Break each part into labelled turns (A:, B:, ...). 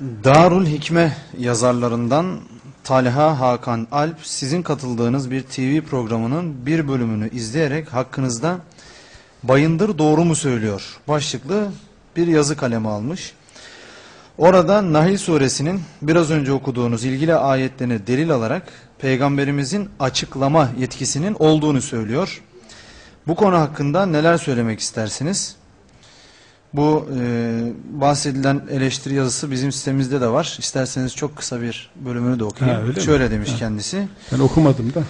A: Darul Hikme yazarlarından Talha Hakan Alp sizin katıldığınız bir TV programının bir bölümünü izleyerek hakkınızda Bayındır doğru mu söylüyor başlıklı bir yazı kalemi almış. Orada Nahil suresinin biraz önce okuduğunuz ilgili ayetlerini delil alarak peygamberimizin açıklama yetkisinin olduğunu söylüyor. Bu konu hakkında neler söylemek istersiniz? Bu e, bahsedilen eleştiri yazısı bizim sitemizde de var. İsterseniz çok kısa bir bölümünü de okuyayım.
B: Ha, öyle mi?
A: Şöyle demiş
B: Ha.
A: kendisi.
B: Ben okumadım da.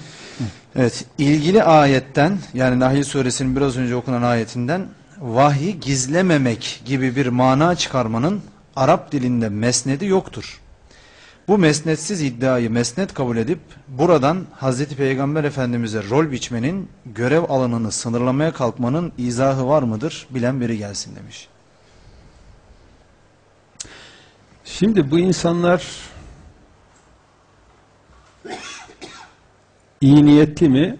A: Evet, ilgili ayetten yani Nahl suresinin biraz önce okunan ayetinden vahyi gizlememek gibi bir mana çıkarmanın Arap dilinde mesnedi yoktur. Bu mesnetsiz iddiayı mesnet kabul edip buradan Hazreti Peygamber Efendimiz'e rol biçmenin görev alanını sınırlamaya kalkmanın izahı var mıdır? Bilen biri gelsin demiş.
B: Şimdi bu insanlar iyi niyetli mi?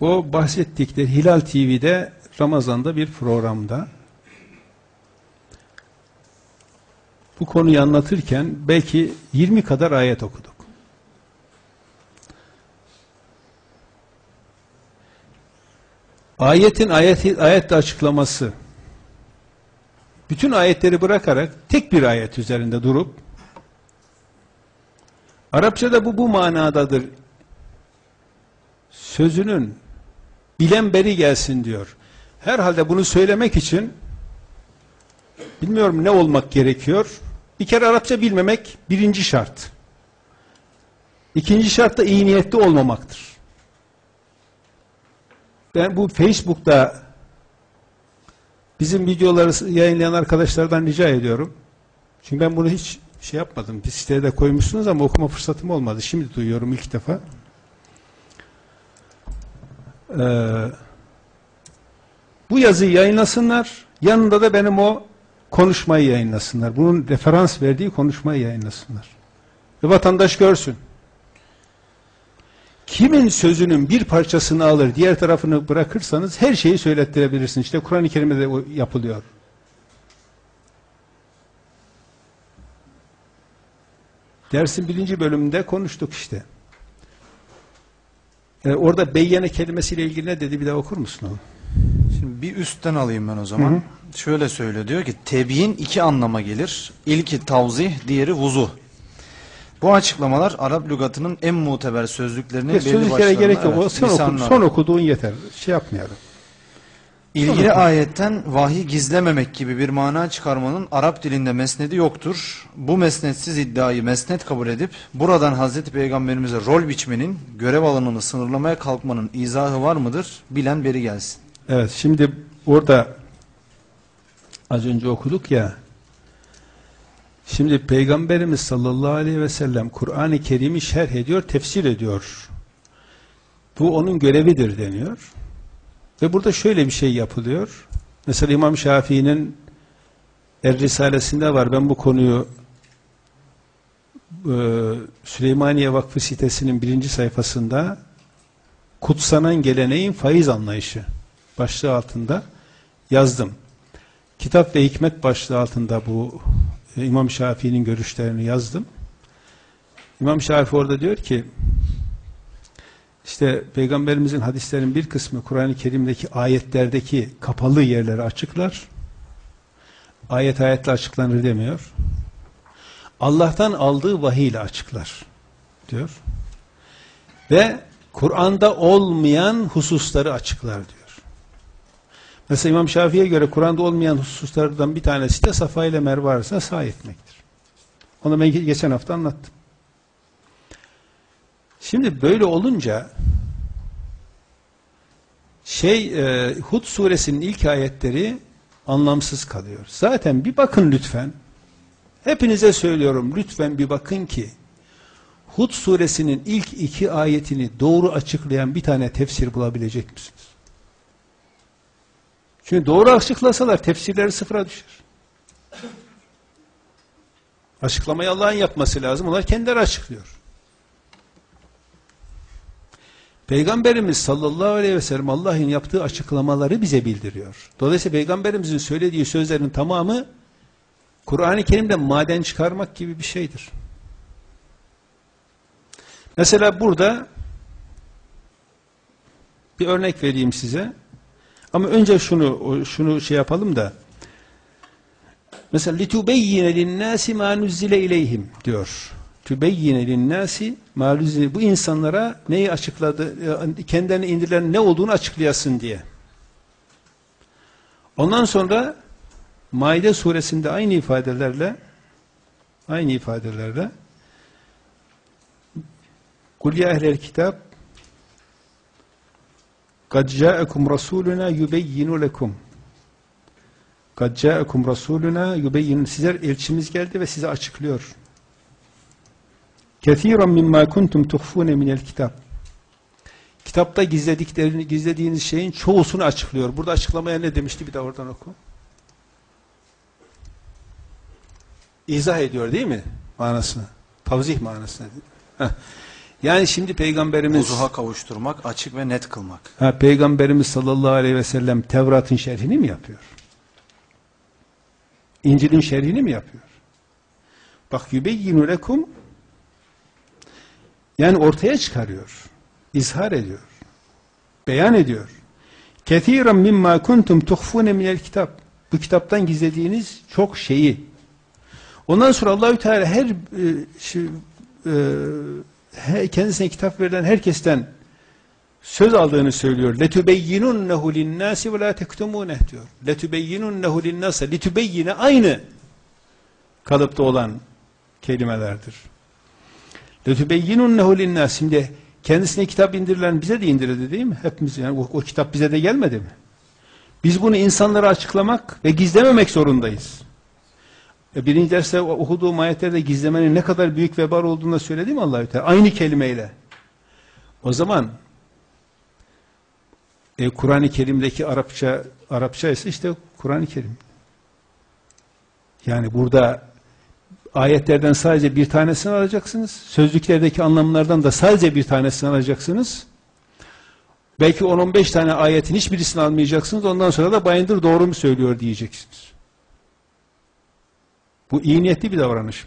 B: O bahsettikleri Hilal TV'de Ramazan'da bir programda bu konuyu anlatırken belki 20 kadar ayet okuduk. Ayetin ayeti, ayette açıklaması bütün ayetleri bırakarak tek bir ayet üzerinde durup Arapçada bu bu manadadır sözünün bilen beri gelsin diyor. Herhalde bunu söylemek için bilmiyorum ne olmak gerekiyor. Bir kere Arapça bilmemek birinci şart. İkinci şart da iyi niyetli olmamaktır. Ben bu Facebook'ta bizim videoları yayınlayan arkadaşlardan rica ediyorum. Çünkü ben bunu hiç şey yapmadım. Bir siteye de koymuşsunuz ama okuma fırsatım olmadı. Şimdi duyuyorum ilk defa. Ee, bu yazıyı yayınlasınlar. Yanında da benim o konuşmayı yayınlasınlar. Bunun referans verdiği konuşmayı yayınlasınlar. Ve vatandaş görsün. Kimin sözünün bir parçasını alır, diğer tarafını bırakırsanız her şeyi söylettirebilirsiniz. İşte Kur'an-ı Kerim'de de yapılıyor. Dersin birinci bölümünde konuştuk işte. Ee, orada beyyene kelimesiyle ilgili ne dedi bir daha okur musun onu?
A: Bir üstten alayım ben o zaman.
B: Hı hı.
A: Şöyle söylüyor diyor ki tebiyin iki anlama gelir. İlki tavzih, diğeri vuzu. Bu açıklamalar Arap lügatının en muteber sözlüklerinin
B: Ve
A: belli başlarına
B: gerek yok.
A: evet,
B: o son, oku- son okuduğun yeter. Şey yapmayalım.
A: İlgili ayetten vahiy gizlememek gibi bir mana çıkarmanın Arap dilinde mesnedi yoktur. Bu mesnetsiz iddiayı mesnet kabul edip buradan Hazreti Peygamberimize rol biçmenin görev alanını sınırlamaya kalkmanın izahı var mıdır? Bilen beri gelsin.
B: Evet şimdi orada az önce okuduk ya şimdi Peygamberimiz sallallahu aleyhi ve sellem Kur'an-ı Kerim'i şerh ediyor, tefsir ediyor. Bu onun görevidir deniyor. Ve burada şöyle bir şey yapılıyor. Mesela İmam Şafii'nin Er Risalesinde var. Ben bu konuyu e, Süleymaniye Vakfı sitesinin birinci sayfasında kutsanan geleneğin faiz anlayışı başlığı altında yazdım. Kitap ve hikmet başlığı altında bu e, İmam Şafii'nin görüşlerini yazdım. İmam Şafii orada diyor ki işte Peygamberimizin hadislerin bir kısmı Kur'an-ı Kerim'deki ayetlerdeki kapalı yerleri açıklar. Ayet ayetle açıklanır demiyor. Allah'tan aldığı vahiy ile açıklar diyor. Ve Kur'an'da olmayan hususları açıklar diyor. Mesela İmam Şafii'ye göre Kur'an'da olmayan hususlardan bir tanesi de Safa ile Merve arasında sahi etmektir. Onu ben geçen hafta anlattım. Şimdi böyle olunca şey e, Hud suresinin ilk ayetleri anlamsız kalıyor. Zaten bir bakın lütfen. Hepinize söylüyorum lütfen bir bakın ki Hud suresinin ilk iki ayetini doğru açıklayan bir tane tefsir bulabilecek misiniz? Çünkü doğru açıklasalar tefsirleri sıfıra düşer. Açıklamayı Allah'ın yapması lazım. Onlar kendileri açıklıyor. Peygamberimiz sallallahu aleyhi ve sellem Allah'ın yaptığı açıklamaları bize bildiriyor. Dolayısıyla Peygamberimizin söylediği sözlerin tamamı Kur'an-ı Kerim'den maden çıkarmak gibi bir şeydir. Mesela burada bir örnek vereyim size. Ama önce şunu şunu şey yapalım da mesela litubeyyine linnâsi mâ nuzzile ileyhim diyor. Tübeyyine linnâsi mâ bu insanlara neyi açıkladı kendilerine indirilen ne olduğunu açıklayasın diye. Ondan sonra Maide suresinde aynı ifadelerle aynı ifadelerle Kul ya ehlel kitap قَدْ جَاءَكُمْ رَسُولُنَا يُبَيِّنُ لَكُمْ قَدْ جَاءَكُمْ رَسُولُنَا يُبَيِّنُ Sizler elçimiz geldi ve size açıklıyor. كَثِيرًا مِمَّا كُنْتُمْ تُخْفُونَ مِنَ الْكِتَابِ Kitapta gizlediklerini, gizlediğiniz şeyin çoğusunu açıklıyor. Burada açıklamaya ne demişti? Bir de oradan oku. İzah ediyor değil mi? Manasını. Tavzih manasını. Heh. Yani şimdi Peygamberimiz
A: Huzuha kavuşturmak, açık ve net kılmak.
B: Ha, Peygamberimiz sallallahu aleyhi ve sellem Tevrat'ın şerhini mi yapıyor? İncil'in şerhini mi yapıyor? Bak yübeyyinu lekum yani ortaya çıkarıyor. izhar ediyor. Beyan ediyor. Kethiren mimma kuntum tuhfune minel kitap. Bu kitaptan gizlediğiniz çok şeyi. Ondan sonra Allahü Teala her e, şu, e, kendisine kitap verilen herkesten söz aldığını söylüyor. Letübeyyinunnehu linnâsi ve lâ tektumûneh diyor. Letübeyyinunnehu linnâse. Litübeyyine aynı kalıpta olan kelimelerdir. Letübeyyinunnehu linnâs. Şimdi kendisine kitap indirilen bize de indirildi değil mi? Hepimiz yani o, o kitap bize de gelmedi mi? Biz bunu insanlara açıklamak ve gizlememek zorundayız. E, Birinci derste o- okuduğum ayetlerde gizlemenin ne kadar büyük vebal olduğunu da söyledi mi Allahü Teala? Aynı kelimeyle. O zaman e, Kur'an-ı Kerim'deki Arapça Arapça ise işte Kur'an-ı Kerim. Yani burada ayetlerden sadece bir tanesini alacaksınız. Sözlüklerdeki anlamlardan da sadece bir tanesini alacaksınız. Belki 10-15 tane ayetin hiçbirisini almayacaksınız. Ondan sonra da bayındır doğru mu söylüyor diyeceksiniz. Bu iyi niyetli bir davranış?